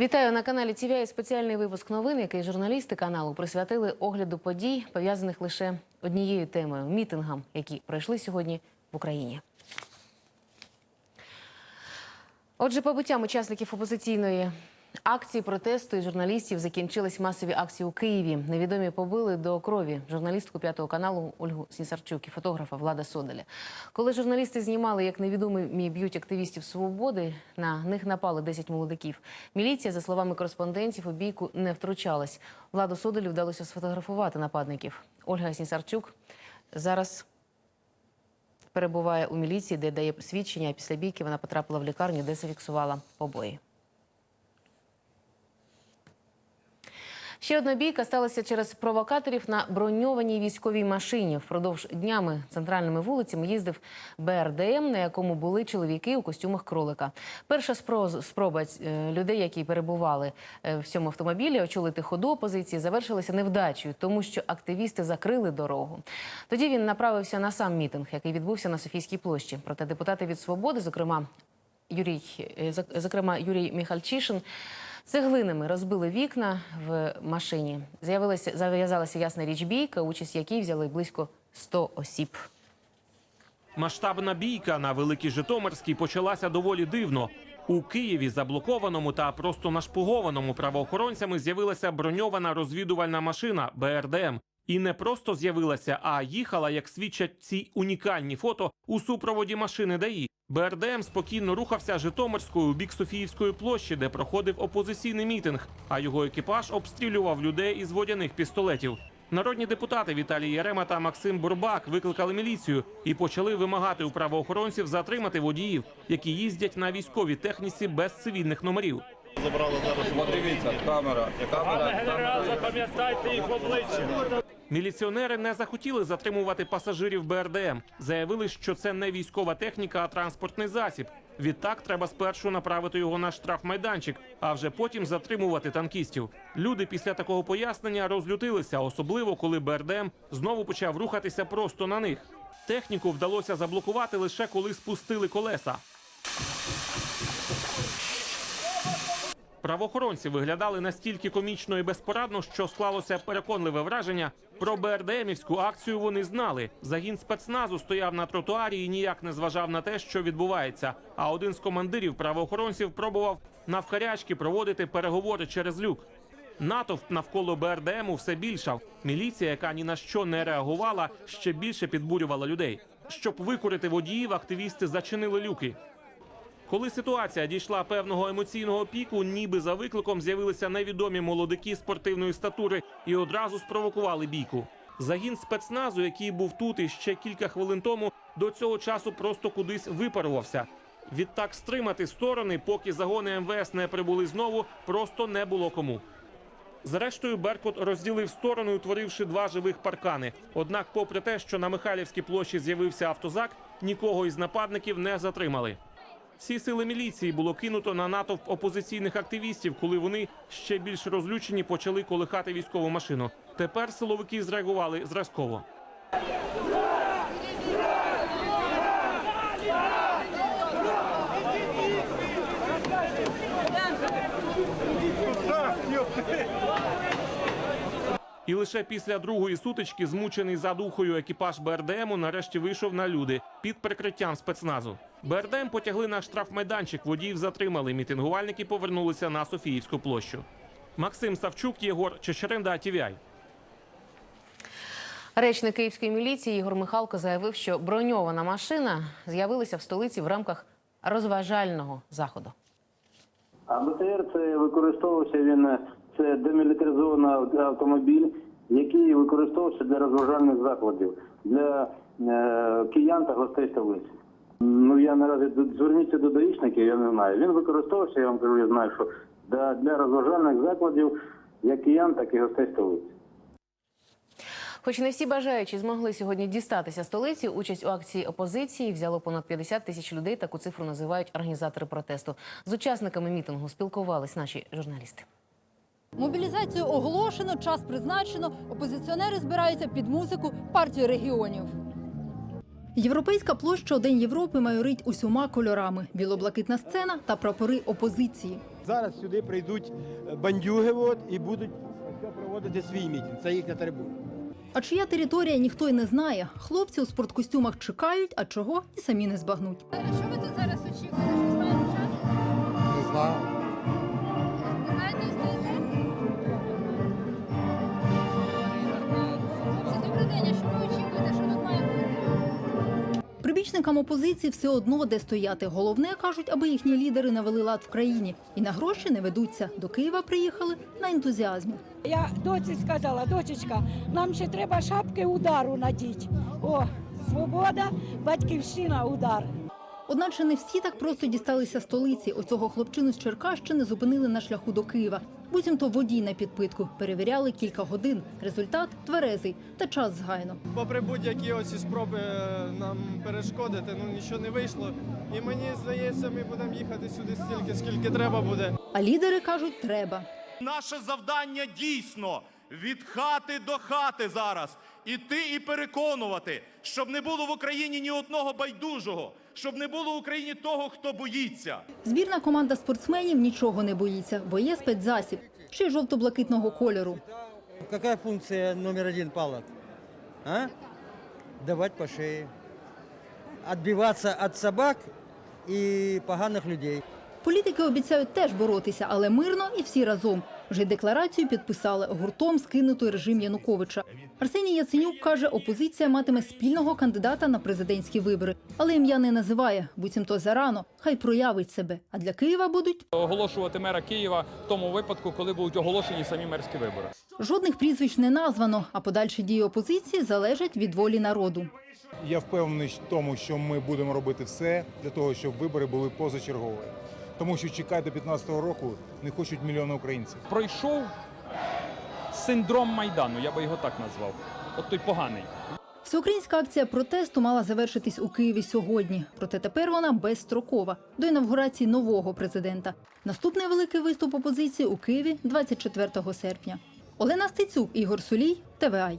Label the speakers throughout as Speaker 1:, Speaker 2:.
Speaker 1: Вітаю на каналі TVI спеціальний випуск новин, який журналісти каналу присвятили огляду подій, пов'язаних лише однією темою мітингам, які пройшли сьогодні в Україні. Отже, побиттям учасників опозиційної акції протесту і журналістів закінчились масові акції у Києві. Невідомі побили до крові журналістку п'ятого каналу Ольгу Сінсарчук і фотографа Влада Содаля. Коли журналісти знімали, як невідомі б'ють активістів свободи, на них напали 10 молодиків. Міліція, за словами кореспондентів, у бійку не втручалась. Владу Содолю вдалося сфотографувати нападників. Ольга Сінсарчук зараз перебуває у міліції, де дає свідчення. а Після бійки вона потрапила в лікарню, де зафіксувала побої. Ще одна бійка сталася через провокаторів на броньованій військовій машині. Впродовж днями центральними вулицями їздив БРДМ, на якому були чоловіки у костюмах кролика. Перша спро- спроба е, людей, які перебували е, в цьому автомобілі, очолити ходу опозиції, завершилася невдачею, тому що активісти закрили дорогу. Тоді він направився на сам мітинг, який відбувся на Софійській площі. Проте депутати від свободи, зокрема Юрій, е, зокрема Юрій Міхальчишин, цеглинами розбили вікна в машині. З'явилася зав'язалася ясна річ бійка, участь якій взяли близько 100 осіб.
Speaker 2: Масштабна бійка на Великій Житомирській почалася доволі дивно. У Києві, заблокованому та просто нашпугованому правоохоронцями, з'явилася броньована розвідувальна машина БРДМ. І не просто з'явилася, а їхала, як свідчать ці унікальні фото, у супроводі машини ДАІ. БРДМ спокійно рухався Житомирською у бік Софіївської площі, де проходив опозиційний мітинг, а його екіпаж обстрілював людей із водяних пістолетів. Народні депутати Віталій Ярема та Максим Бурбак викликали міліцію і почали вимагати у правоохоронців затримати водіїв, які їздять на військовій техніці без цивільних номерів.
Speaker 3: Подивіться, камера. Камера.
Speaker 4: Генерал, запам'ятайте їх обличчя.
Speaker 2: Міліціонери не захотіли затримувати пасажирів БРДМ. Заявили, що це не військова техніка, а транспортний засіб. Відтак треба спершу направити його на штрафмайданчик, а вже потім затримувати танкістів. Люди після такого пояснення розлютилися, особливо коли БРДМ знову почав рухатися просто на них. Техніку вдалося заблокувати лише коли спустили колеса. Правоохоронці виглядали настільки комічно і безпорадно, що склалося переконливе враження. Про БРДМівську акцію вони знали. Загін спецназу стояв на тротуарі і ніяк не зважав на те, що відбувається. А один з командирів правоохоронців пробував навкарячки проводити переговори через люк. Натовп навколо БРДМу все більшав. Міліція, яка ні на що не реагувала, ще більше підбурювала людей. Щоб викурити водіїв, активісти зачинили люки. Коли ситуація дійшла певного емоційного піку, ніби за викликом з'явилися невідомі молодики спортивної статури і одразу спровокували бійку. Загін спецназу, який був тут і ще кілька хвилин тому, до цього часу просто кудись випарувався. Відтак стримати сторони, поки загони МВС не прибули знову, просто не було кому. Зрештою, Беркут розділив сторону, утворивши два живих паркани. Однак, попри те, що на Михайлівській площі з'явився автозак, нікого із нападників не затримали. Всі сили міліції було кинуто на натовп опозиційних активістів, коли вони ще більш розлючені почали колихати військову машину. Тепер силовики зреагували зразково. І лише після другої сутички, змучений задухою екіпаж БРДМу, нарешті вийшов на люди під прикриттям спецназу. БРДМ потягли на штрафмайданчик, водіїв затримали. Мітингувальники повернулися на Софіївську площу. Максим Савчук, Єгор Чечеренда, ТВІ.
Speaker 1: Речник київської міліції Ігор Михалко заявив, що броньована машина з'явилася в столиці в рамках розважального заходу.
Speaker 5: А БТР це використовувався він це демілітаризований автомобіль, який використовувався для розважальних закладів для е, киян та гостей столиці. Ну я наразі зверніться до даїшників, я не знаю. Він використовувався, я вам кажу, я знаю, що для розважальних закладів як киян, так і гостей столиці.
Speaker 1: Хоч не всі бажаючі змогли сьогодні дістатися столиці, участь у акції опозиції взяло понад 50 тисяч людей. Таку цифру називають організатори протесту. З учасниками мітингу спілкувались наші журналісти.
Speaker 6: Мобілізацію оголошено, час призначено. Опозиціонери збираються під музику партії регіонів. Європейська площа День Європи майорить усіма кольорами: білоблакитна сцена та прапори опозиції.
Speaker 7: Зараз сюди прийдуть бандюги от, і будуть проводити свій мітинг. Це їхня трибуна.
Speaker 6: А чия територія ніхто й не знає. Хлопці у спорткостюмах чекають, а чого і самі не збагнуть.
Speaker 8: Що ви тут зараз очікуєте?
Speaker 3: Не знаю.
Speaker 6: Прибічникам опозиції все одно де стояти. Головне кажуть, аби їхні лідери навели лад в країні і на гроші не ведуться. До Києва приїхали на ентузіазмі.
Speaker 9: Я доці сказала, дочечка, нам ще треба шапки удару надіть. О, свобода, батьківщина, удар.
Speaker 6: Одначе не всі так просто дісталися столиці. Оцього хлопчину з Черкащини зупинили на шляху до Києва. Буцімто водій на підпитку. Перевіряли кілька годин. Результат тверезий та час згайно.
Speaker 10: попри будь-які оці спроби е, нам перешкодити, ну нічого не вийшло. І мені здається, ми будемо їхати сюди стільки, скільки треба буде.
Speaker 6: А лідери кажуть, треба.
Speaker 11: Наше завдання дійсно від хати до хати зараз іти і переконувати, щоб не було в Україні ні одного байдужого, щоб не було в Україні того, хто боїться.
Speaker 6: Збірна команда спортсменів нічого не боїться, бо є спецзасіб, ще й жовто-блакитного кольору.
Speaker 7: Яка функція номер один палок? А? Давати по шиї. Відбиватися від собак і поганих людей.
Speaker 6: Політики обіцяють теж боротися, але мирно і всі разом. Вже й декларацію підписали гуртом скинутий режим Януковича. Арсеній Яценюк каже, опозиція матиме спільного кандидата на президентські вибори, але ім'я не називає, буцімто зарано. Хай проявить себе. А для Києва будуть
Speaker 4: Оголошувати мера Києва в тому випадку, коли будуть оголошені самі мерські вибори.
Speaker 6: жодних прізвищ не названо. А подальші дії опозиції залежать від волі народу.
Speaker 10: Я впевнений в тому, що ми будемо робити все для того, щоб вибори були позачергові. Тому що чекати 15-го року не хочуть мільйони українців.
Speaker 4: Пройшов синдром Майдану, я би його так назвав. От той поганий.
Speaker 6: Всеукраїнська акція протесту мала завершитись у Києві сьогодні. Проте тепер вона безстрокова до інавгурації нового президента. Наступний великий виступ опозиції у Києві 24 серпня. Олена Стецюк, Ігор Сулій, ТВА.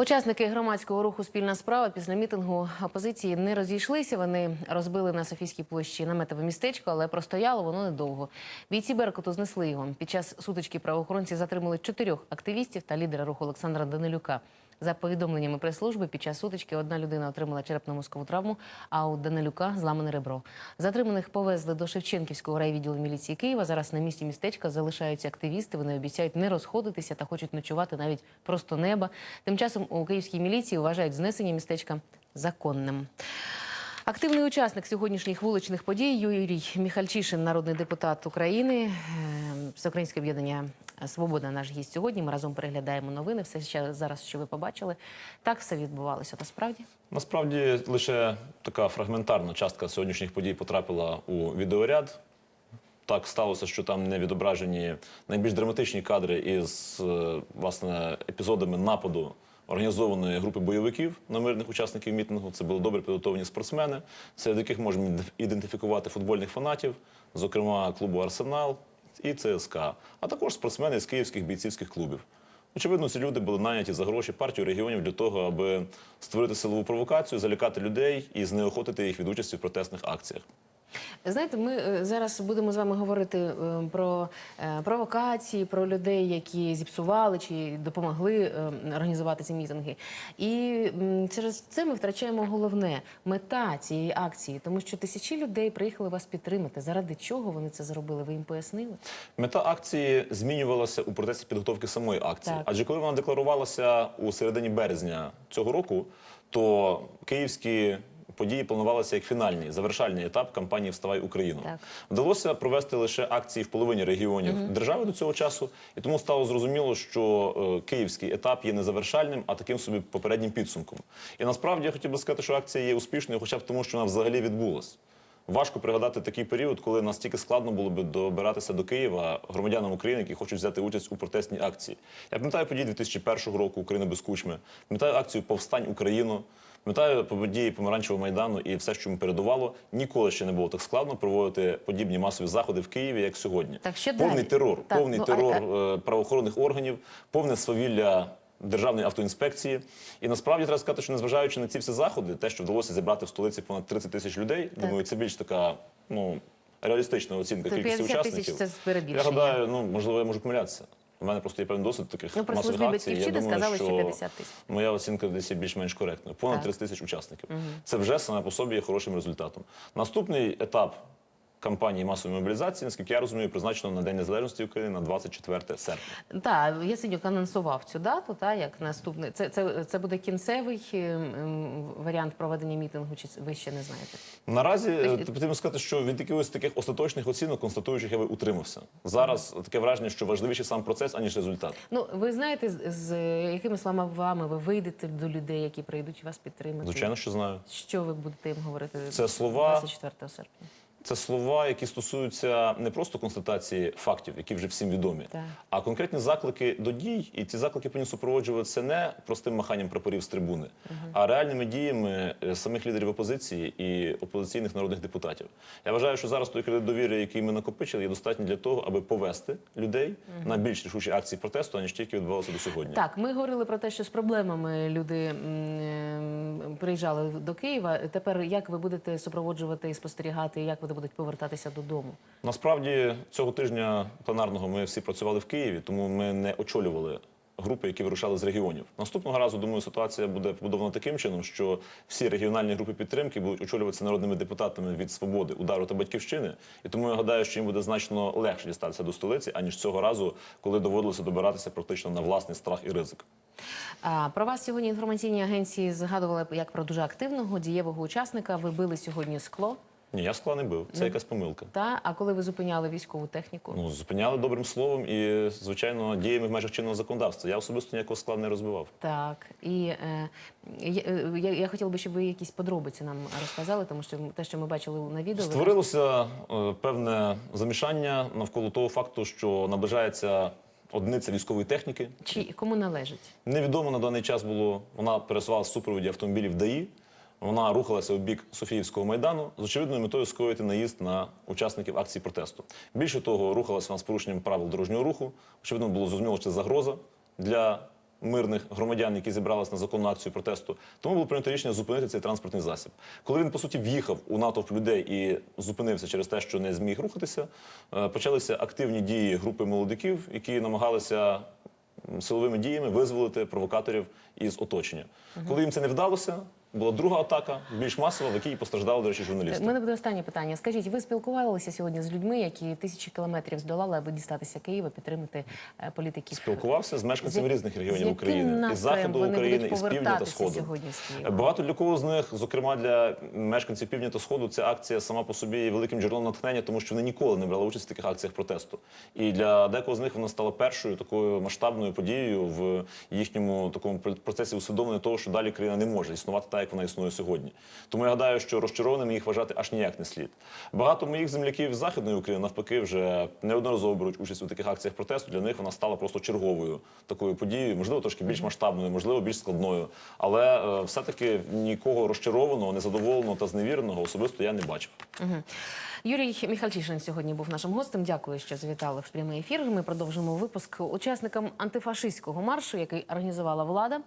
Speaker 1: Учасники громадського руху Спільна справа після мітингу опозиції не розійшлися. Вони розбили на Софійській площі наметове містечко, але простояло воно недовго. Бійці Беркуту знесли його. Під час сутички правоохоронці затримали чотирьох активістів та лідера руху Олександра Данилюка. За повідомленнями прес-служби, під час сутички одна людина отримала черепно-мозкову травму, а у Данилюка зламане ребро. Затриманих повезли до Шевченківського райвідділу міліції Києва. Зараз на місці містечка залишаються активісти. Вони обіцяють не розходитися та хочуть ночувати навіть просто неба. Тим часом у київській міліції вважають знесення містечка законним. Активний учасник сьогоднішніх вуличних подій Юрій Міхальчишин, народний депутат України, е, Всеукраїнське об'єднання Свобода. Наш гість сьогодні. Ми разом переглядаємо новини. Все ще зараз, що ви побачили, так все відбувалося. Насправді
Speaker 3: Насправді лише така фрагментарна частка сьогоднішніх подій потрапила у відеоряд. Так сталося, що там не відображені найбільш драматичні кадри із е, власне епізодами нападу організованої групи бойовиків на мирних учасників мітингу. Це були добре підготовлені спортсмени, серед яких можемо ідентифікувати футбольних фанатів, зокрема клубу Арсенал і ЦСКА, а також спортсмени з київських бійцівських клубів. Очевидно, ці люди були найняті за гроші партію регіонів для того, аби створити силову провокацію, залякати людей і знеохотити їх від участі в протестних акціях.
Speaker 1: Знаєте, ми е, зараз будемо з вами говорити е, про е, провокації, про людей, які зіпсували чи допомогли організувати ці мітинги. І через це ми втрачаємо головне мета цієї акції, тому що тисячі людей приїхали вас підтримати. Заради чого вони це зробили? Ви їм пояснили?
Speaker 3: Мета акції змінювалася у процесі підготовки самої акції.
Speaker 1: Так.
Speaker 3: Адже коли вона декларувалася у середині березня цього року, то київські події планувалися як фінальний завершальний етап кампанії Вставай Україну.
Speaker 1: Так.
Speaker 3: Вдалося провести лише акції в половині регіонів держави до цього часу, і тому стало зрозуміло, що е, київський етап є не завершальним, а таким собі попереднім підсумком. І насправді я хотів би сказати, що акція є успішною, хоча б тому, що вона взагалі відбулась. Важко пригадати такий період, коли настільки складно було би добиратися до Києва громадянам України, які хочуть взяти участь у протестній акції. Я пам'ятаю події 2001 року Україна без кучми, пам'ятаю акцію Повстань Україну, пам'ятаю події Помаранчевого майдану і все, що йому передувало. Ніколи ще не було так складно проводити подібні масові заходи в Києві, як сьогодні.
Speaker 1: Так, що
Speaker 3: повний
Speaker 1: далі?
Speaker 3: терор,
Speaker 1: Так,
Speaker 3: повний
Speaker 1: ну,
Speaker 3: терор
Speaker 1: а-
Speaker 3: е, правоохоронних органів, повне свавілля. Державної автоінспекції, і насправді треба сказати, що незважаючи на ці всі заходи, те, що вдалося зібрати в столиці понад 30 тисяч людей, думаю, це більш така ну реалістична оцінка
Speaker 1: То
Speaker 3: кількості учасників.
Speaker 1: це.
Speaker 3: Я гадаю, ну можливо, я можу помилятися. У мене просто є певний досвід таких
Speaker 1: Ну,
Speaker 3: масових
Speaker 1: службі
Speaker 3: акцій. Я думаю,
Speaker 1: сказали, що
Speaker 3: що
Speaker 1: 50 тисяч.
Speaker 3: Моя оцінка десь є більш-менш коректною. Понад
Speaker 1: Так.
Speaker 3: 30 тисяч учасників. Це вже саме по собі є хорошим результатом. Наступний етап кампанії масової мобілізації, наскільки я розумію, призначено на День Незалежності України на 24 серпня.
Speaker 1: Так, Ясенюк анонсував цю дату, та як наступний. Це, це, це буде кінцевий ем, ем, варіант проведення мітингу, чи ви ще не знаєте?
Speaker 3: Наразі е,
Speaker 1: Тобто-
Speaker 3: потрібно сказати, що від якихось таких остаточних оцінок, констатуючих, я би утримався. Зараз таке враження, що важливіший сам процес, аніж результат.
Speaker 1: Ну, ви знаєте, з, з якими словами ви вийдете до людей, які прийдуть вас підтримати?
Speaker 3: Звичайно, що знаю.
Speaker 1: Що ви будете їм говорити
Speaker 3: Це слова-
Speaker 1: 24 серпня?
Speaker 3: Це слова, які стосуються не просто констатації фактів, які вже всім відомі,
Speaker 1: Так.
Speaker 3: а конкретні заклики до дій. І ці заклики повинні супроводжуватися не простим маханням прапорів з трибуни, а реальними діями е, самих лідерів опозиції і опозиційних народних депутатів. Я вважаю, що зараз той кредит довіри, який ми накопичили, є достатньо для того, аби повести людей на більш рішучі акції протесту, аніж тільки відбувалося до сьогодні.
Speaker 1: Так, ми говорили про те, що з проблемами люди ем, приїжджали до Києва. Тепер як ви будете супроводжувати і спостерігати, як вони будуть повертатися додому?
Speaker 3: Насправді цього тижня пленарного ми всі працювали в Києві, тому ми не очолювали групи, які вирушали з регіонів. Наступного разу, думаю, ситуація буде побудована таким чином, що всі регіональні групи підтримки будуть очолюватися народними депутатами від свободи, удару та батьківщини. І тому я гадаю, що їм буде значно легше дістатися до столиці, аніж цього разу, коли доводилося добиратися практично на власний страх і ризик.
Speaker 1: Про вас сьогодні інформаційні агенції згадували як про дуже активного дієвого учасника. Ви били сьогодні скло.
Speaker 3: Ні, я скла не бив. Це якась помилка.
Speaker 1: Та а коли ви зупиняли військову техніку?
Speaker 3: Ну, зупиняли добрим словом і, звичайно, діями в межах чинного законодавства. Я особисто ніякого скла не розбивав.
Speaker 1: Так, і е, я, е, я, я хотіла би, щоб ви якісь подробиці нам розказали, тому що те, що ми бачили на відео,
Speaker 3: Створилося е, певне замішання навколо того факту, що наближається одиниця військової техніки.
Speaker 1: чи кому належить?
Speaker 3: Невідомо на даний час було. Вона пересувалася в супроводі автомобілів ДАІ. Вона рухалася у бік Софіївського майдану з очевидною метою скоїти наїзд на учасників акції протесту. Більше того, рухалася вона з порушенням правил дорожнього руху. Очевидно, було зрозуміло, що це загроза для мирних громадян, які зібралися на законну акцію протесту. Тому було прийнято рішення зупинити цей транспортний засіб. Коли він по суті в'їхав у натовп людей і зупинився через те, що не зміг рухатися, е, почалися активні дії групи молодиків, які намагалися силовими діями визволити провокаторів із оточення. Коли їм це не вдалося, була друга атака, більш масова, в якій постраждали, до речі,
Speaker 1: У
Speaker 3: журналісти.
Speaker 1: мене буде останнє питання. Скажіть, ви спілкувалися сьогодні з людьми, які тисячі кілометрів здолали, аби дістатися Києва, підтримати е, політиків?
Speaker 3: Спілкувався з мешканцями
Speaker 1: З
Speaker 3: різних регіонів України, із заходу України,
Speaker 1: будуть
Speaker 3: із півдня та сходу.
Speaker 1: сьогодні з
Speaker 3: Багато для кого з них, зокрема для мешканців півдня та сходу, ця акція сама по собі є великим джерелом натхнення, тому що вони ніколи не брали участь в таких акціях протесту. І для декого з них вона стала першою такою масштабною подією в їхньому такому процесі усвідомлення того, що далі країна не може існувати як вона існує сьогодні. Тому я гадаю, що розчарованими їх вважати аж ніяк не слід. Багато моїх земляків з західної України навпаки вже неодноразово беруть участь у таких акціях протесту. Для них вона стала просто черговою такою подією, можливо, трошки більш масштабною, можливо, більш складною. Але е, все-таки нікого розчарованого, незадоволеного та зневіреного особисто я не бачив.
Speaker 1: Юрій Міхальчишин сьогодні був нашим гостем. Дякую, що завітали в прямий ефір. Ми продовжимо випуск учасникам антифашистського маршу, який організувала влада.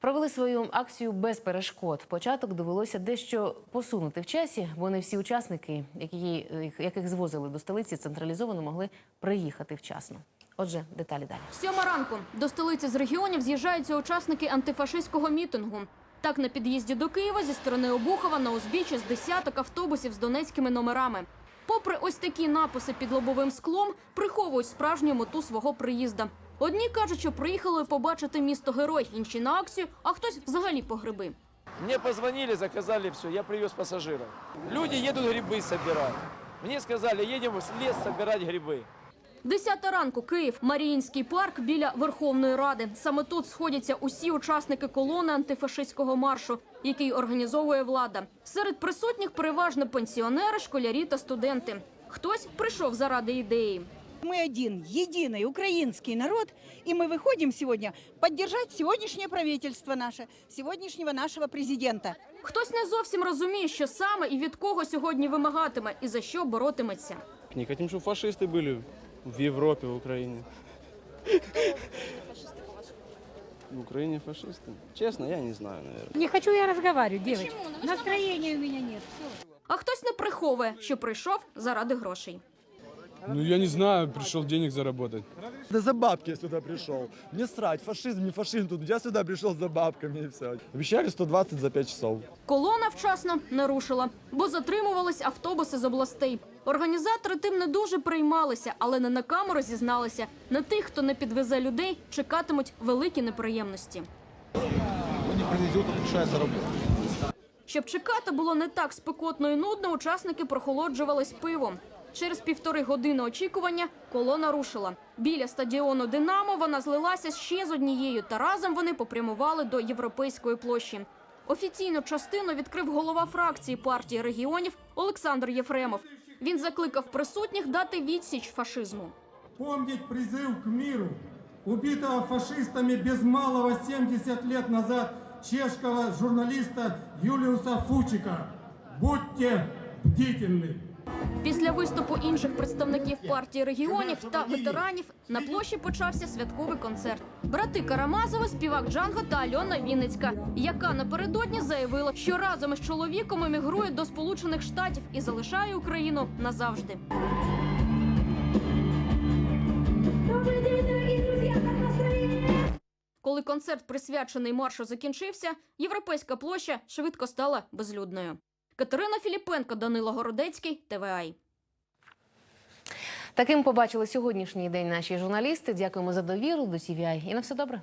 Speaker 1: Провели свою акцію без перешкод. Початок довелося дещо посунути в часі, бо не всі учасники, які, яких звозили до столиці, централізовано могли приїхати вчасно. Отже, деталі далі.
Speaker 12: Сьома ранку до столиці з регіонів з'їжджаються учасники антифашистського мітингу. Так, на під'їзді до Києва зі сторони Обухова на узбіччі з десяток автобусів з донецькими номерами. Попри ось такі написи під лобовим склом, приховують справжню мету свого приїзда. Одні кажуть, що приїхали побачити місто герой, інші на акцію, а хтось взагалі по гриби.
Speaker 13: Мне позвонили, заказали все, я привез пассажиров. Люди едут грибы собирать. Мне сказали, едем в лес собирать грибы.
Speaker 12: Десята ранку Київ, Маріїнський парк біля Верховної Ради. Саме тут сходяться усі учасники колони антифашистського маршу, який організовує влада. Серед присутніх переважно пенсіонери, школярі та студенти. Хтось прийшов заради ідеї.
Speaker 9: Мы один, единый украинский народ, и мы выходим сегодня поддержать сегодняшнее правительство наше, сегодняшнего нашего президента.
Speaker 12: Хтось не зовсім розуміє, що саме і від кого сьогодні вимагатиме і за що боротиметься.
Speaker 13: Не хотим, чтобы фашисты были в Европе, в Украине. В Украине фашисты? Честно, я не знаю, наверное.
Speaker 9: Не хочу я разговаривать, девочки. Настроения у меня нет.
Speaker 12: А хтось не приховує, що прийшов заради грошей.
Speaker 14: Ну, я не знаю, пришел денег заработать.
Speaker 7: Да за бабки я сюда пришел. Мне срать, фашизм, не фашизм тут. Я сюда пришел за бабками и все. Обещали 120 за 5 часов.
Speaker 12: Колона вчасно не рушила, бо затримувались автобуси з областей. Організатори тим не дуже приймалися, але не на камеру зізналися. На тих, хто не підвезе людей, чекатимуть великі неприємності.
Speaker 7: Не привезет, он мешает.
Speaker 12: Щоб чекати було не так спекотно і нудно, учасники прохолоджувались пивом. Через півтори години очікування колона рушила. Біля стадіону Динамо вона злилася ще з однією, та разом вони попрямували до європейської площі. Офіційну частину відкрив голова фракції партії регіонів Олександр Єфремов. Він закликав присутніх дати відсіч фашизму.
Speaker 14: Помнить призыв к миру убитого фашистами без малого 70 лет назад чешского журналиста Юлиуса Фучика. Будьте бдительны.
Speaker 12: Після виступу інших представників партії регіонів та ветеранів на площі почався святковий концерт. Брати Карамазови, співак Джанго та Альона Вінницька, яка напередодні заявила, що разом із чоловіком емігрує до Сполучених Штатів і залишає Україну назавжди. Коли концерт, присвячений маршу, закінчився, європейська площа швидко стала безлюдною. Катерина Філіпенко, Данило Городецький, ТВАЙ.
Speaker 1: Таким побачили сьогоднішній день наші журналісти. Дякуємо за довіру до CVI. І на все добре.